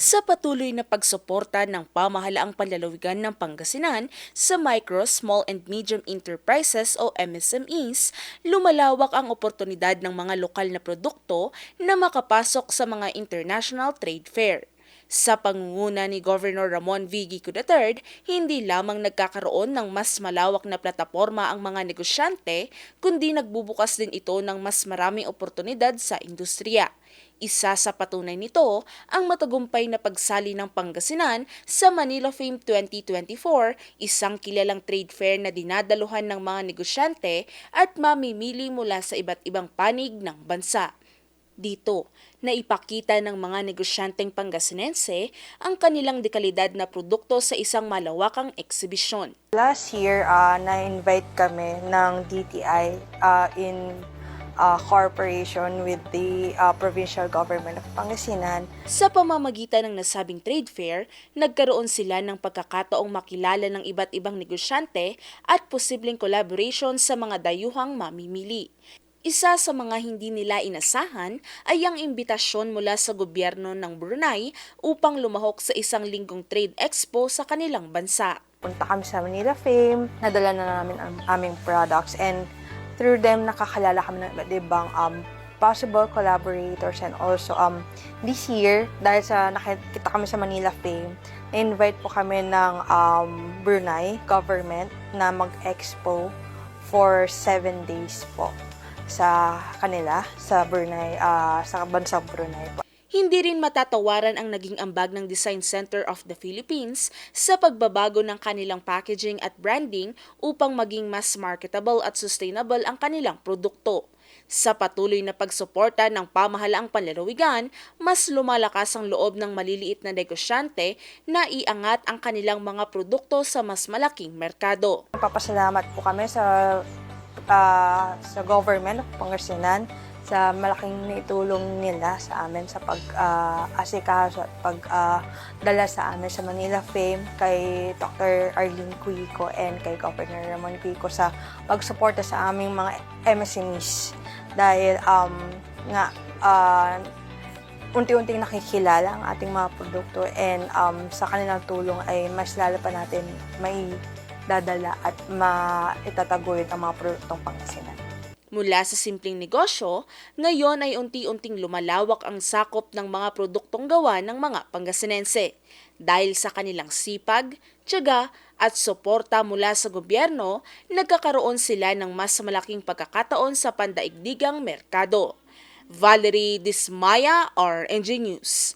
sa patuloy na pagsuporta ng pamahalaang panlalawigan ng Pangasinan sa micro, small and medium enterprises o MSMEs, lumalawak ang oportunidad ng mga lokal na produkto na makapasok sa mga international trade fair. Sa pangunguna ni Governor Ramon V. Gico III, hindi lamang nagkakaroon ng mas malawak na plataporma ang mga negosyante, kundi nagbubukas din ito ng mas maraming oportunidad sa industriya. Isa sa patunay nito ang matagumpay na pagsali ng Pangasinan sa Manila Fame 2024, isang kilalang trade fair na dinadaluhan ng mga negosyante at mamimili mula sa iba't ibang panig ng bansa. Dito, naipakita ng mga negosyanteng Pangasinense ang kanilang dekalidad na produkto sa isang malawakang eksibisyon. Last year, ah, na-invite kami ng DTI ah, in ah, cooperation with the ah, provincial government of Pangasinan Sa pamamagitan ng nasabing trade fair, nagkaroon sila ng pagkakataong makilala ng iba't ibang negosyante at posibleng collaboration sa mga dayuhang mamimili. Isa sa mga hindi nila inasahan ay ang imbitasyon mula sa gobyerno ng Brunei upang lumahok sa isang linggong trade expo sa kanilang bansa. punta kami sa Manila Fame, nadala na namin ang aming products and through them nakakalala kami ng iba't ibang um, possible collaborators and also um, this year, dahil sa nakita kami sa Manila Fame, invite po kami ng um, Brunei government na mag-expo for seven days po sa kanila, sa Brunei, ah, sa bansang Brunei po. Hindi rin matatawaran ang naging ambag ng Design Center of the Philippines sa pagbabago ng kanilang packaging at branding upang maging mas marketable at sustainable ang kanilang produkto. Sa patuloy na pagsuporta ng pamahalaang panlalawigan, mas lumalakas ang loob ng maliliit na negosyante na iangat ang kanilang mga produkto sa mas malaking merkado. Papasalamat po kami sa ah, sa government Pangasinan sa malaking naitulong nila sa amin sa pag-asikaso at pag-dala sa amin sa Manila Fame kay Dr. Arlene Cuico and kay Governor Ramon Cuico sa pagsuporta sa aming mga MSMEs dahil um, nga ah, unti-unting nakikilala ang ating mga produkto and um, sa kanilang tulong ay mas lalo pa natin may dadala at maitataguyod ang mga produktong Pangasinan. Mula sa simpleng negosyo, ngayon ay unti-unting lumalawak ang sakop ng mga produktong gawa ng mga Pangasinense. Dahil sa kanilang sipag, tiyaga at suporta mula sa gobyerno, nagkakaroon sila ng mas malaking pagkakataon sa pandaigdigang merkado. Valerie Dismaya, RNG News.